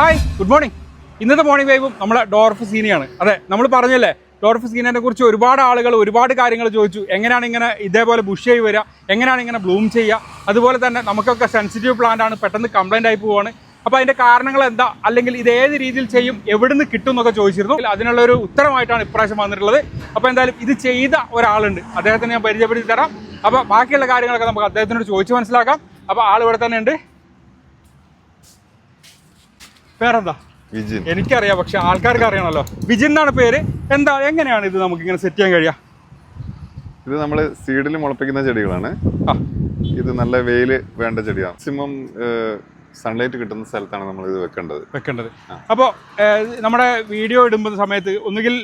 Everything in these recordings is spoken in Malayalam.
ഹായ് ഗുഡ് മോർണിംഗ് ഇന്നത്തെ മോർണിംഗ് വൈബും നമ്മളെ ഡോർഫ് സീനിയാണ്. അതെ നമ്മൾ പറഞ്ഞല്ലേ ഡോർഫ് സീനനെ കുറിച്ച് ഒരുപാട് ആളുകൾ ഒരുപാട് കാര്യങ്ങൾ ചോദിച്ചു. എങ്ങനെയാണ് ഇങ്ങനെ ഇതേപോലെ ബുഷ് ചെയ്ത് വരിക? എങ്ങനെയാണ് ഇങ്ങനെ ബ്ലൂം ചെയ്യുക? അതുപോലെ തന്നെ നമുക്കൊക്കെ സെൻസിറ്റീവ് പ്ലാന്റ് ആണ് പെട്ടെന്ന് കംപ്ലൈന്റ് ആയി പോവാണ്. അപ്പോൾ അതിന്റെ കാരണങ്ങൾ എന്താ? അല്ലെങ്കിൽ ഇത് ഏത് രീതിയിൽ ചെയ്യും? എവിടുന്ന് കിട്ടും എന്നൊക്കെ ചോദിച്ചിരുന്നു. അതിനുള്ള ഒരു ഉത്തരമായിട്ടാണ് ഇപ്രാവശ്യം വന്നിട്ടുള്ളത്. അപ്പോൾ എന്തായാലും ഇത് ചെയ്ത ഒരാളുണ്ട്. അദ്ദേഹത്തിന് ഞാൻ പരിചയപ്പെടുത്തി തരാം. അപ്പോൾ ബാക്കിയുള്ള കാര്യങ്ങളൊക്കെ നമുക്ക് അദ്ദേഹത്തിനോട് ചോദിച്ച് മനസ്സിലാക്കാം. അപ്പോൾ ആൾ ഇവിടെ തന്നെ ഉണ്ട്. പേരെന്താ വിജിൻ. എനിക്കറിയാം പക്ഷെ ആൾക്കാർക്ക് അറിയണല്ലോ വിജിൻ എന്നാണ് പേര്. എന്താ എങ്ങനെയാണ് ഇത് നമുക്ക് ഇങ്ങനെ സെറ്റ് ചെയ്യാൻ കഴിയാ ഇത് നമ്മൾ സീഡിൽ മുളപ്പിക്കുന്ന ചെടികളാണ്. ഇത് നല്ല വെയിൽ വേണ്ട ചെടിയാണ്. മാക്സിമം സൺലൈറ്റ് കിട്ടുന്ന സ്ഥലത്താണ് നമ്മൾ ഇത് വെക്കേണ്ടത്. വെക്കേണ്ടത്. അപ്പോൾ നമ്മുടെ വീഡിയോ ഇടുമ്പോൾ സമയത്ത് ഒന്നുകിൽ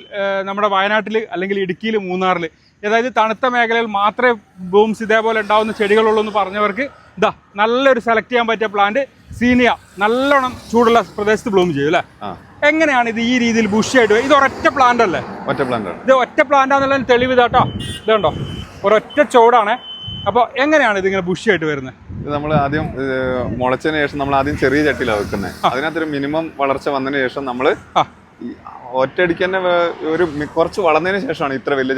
നമ്മുടെ വയനാട്ടിൽ അല്ലെങ്കിൽ ഇടുക്കിയിൽ മൂന്നാറിൽ അതായത് തണുത്ത മേഖലയിൽ മാത്രമേ ബൂംസ് ഇതേപോലെ ഉണ്ടാവുന്ന ചെടികളുള്ളൂ എന്ന് പറഞ്ഞവർക്ക് ഇതാ നല്ലൊരു സെലക്ട് ചെയ്യാൻ പറ്റിയ പ്ലാന്റ് സീനിയ നല്ലോണം ചൂടുള്ള പ്രദേശത്ത് ബ്ലൂം ചെയ്യും അല്ലേ? എങ്ങനെയാണ് ഇത് ഈ രീതിയിൽ ബുഷിയായിട്ട് ആയിട്ട് ഇത് ഒരൊറ്റ പ്ലാന്റ് അല്ലേ? ഒറ്റ പ്ലാന്റ് ഇത് ഒറ്റ പ്ലാന്റ് ആണെന്നുള്ള തെളിവ് ഇതാട്ടോ. ഇതുണ്ടോ ഒരൊറ്റ ചോടാണ് അപ്പോൾ എങ്ങനെയാണ് ഇതിങ്ങനെ ബുഷിയായിട്ട് വരുന്നത് നമ്മൾ ആദ്യം മുളച്ചതിന് ശേഷം നമ്മൾ ആദ്യം ചെറിയ ചട്ടിയിലാണ് വെക്കുന്നത് അതിനകത്തൊരു മിനിമം വളർച്ച വന്നതിന് ശേഷം നമ്മൾ ഒറ്റയടിക്ക് തന്നെ ഒരു കുറച്ച് വളർന്നതിന് ശേഷമാണ് ഇത്ര വലിയ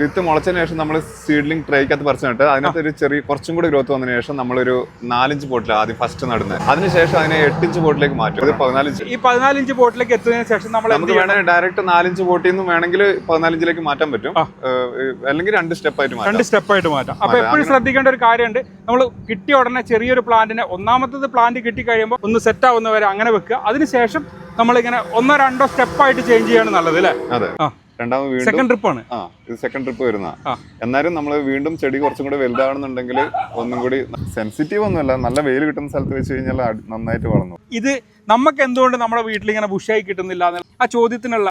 വിത്ത് മുളച്ചതിന് ശേഷം നമ്മൾ സീഡ്ലിംഗ് ട്രൈക്കകത്ത് പറിച്ചിട്ട് അതിനകത്ത് ഒരു ചെറിയ കുറച്ചും കൂടി ഗ്രോത്ത് വന്നതിന് ശേഷം നമ്മളൊരു നാലഞ്ച് പോട്ടിൽ ആദ്യം ഫസ്റ്റ് നടുന്നത് അതിനുശേഷം അതിനെ എട്ടിഞ്ച് പോട്ടിലേക്ക് മാറ്റും. ഇത് പതിനാലിഞ്ച്. ഈ പതിനാലിഞ്ച് ബോട്ടിലേക്ക് എത്തുന്നതിന് ശേഷം നമ്മൾ നമുക്ക് വേണമെങ്കിൽ ഡയറക്റ്റ് നാലഞ്ച് പോട്ടിൽ നിന്ന് വേണമെങ്കിൽ പതിനാലിഞ്ചിലേക്ക് മാറ്റാൻ പറ്റും. അല്ലെങ്കിൽ രണ്ട് സ്റ്റെപ്പ് ആയിട്ട് മാറ്റാം. രണ്ട് സ്റ്റെപ്പായിട്ട് മാറ്റാം. അപ്പൊ. എപ്പോഴും ശ്രദ്ധിക്കേണ്ട ഒരു കാര്യമുണ്ട് നമ്മൾ കിട്ടിയ ഉടനെ ചെറിയൊരു പ്ലാന്റിനെ ഒന്നാമത്തത് പ്ലാന്റ് കിട്ടി കഴിയുമ്പോൾ ഒന്ന് സെറ്റ് ആവുന്നവരെ അങ്ങനെ വെക്കുക. അതിനുശേഷം നമ്മളിങ്ങനെ ഒന്നോ രണ്ടോ സ്റ്റെപ്പായിട്ട് ചേഞ്ച് ചെയ്യാണ് നല്ലത് അല്ലേ അതെ. രണ്ടാമത് സെക്കൻഡ് ട്രിപ്പ് ആ ഇത് സെക്കൻഡ് ട്രിപ്പ് വരുന്ന. എന്നാലും നമ്മൾ വീണ്ടും ചെടി കുറച്ചും കൂടി വലുതാണെന്നുണ്ടെങ്കിൽ ഒന്നും കൂടി സെൻസിറ്റീവ് ഒന്നുമല്ല. നല്ല വെയിൽ കിട്ടുന്ന സ്ഥലത്ത് വെച്ച് കഴിഞ്ഞാൽ നന്നായിട്ട് വളർന്നു. ഇത് നമുക്ക് എന്തുകൊണ്ട് നമ്മുടെ വീട്ടിൽ ഇങ്ങനെ ബുഷായി കിട്ടുന്നില്ല ആ ചോദ്യത്തിനുള്ള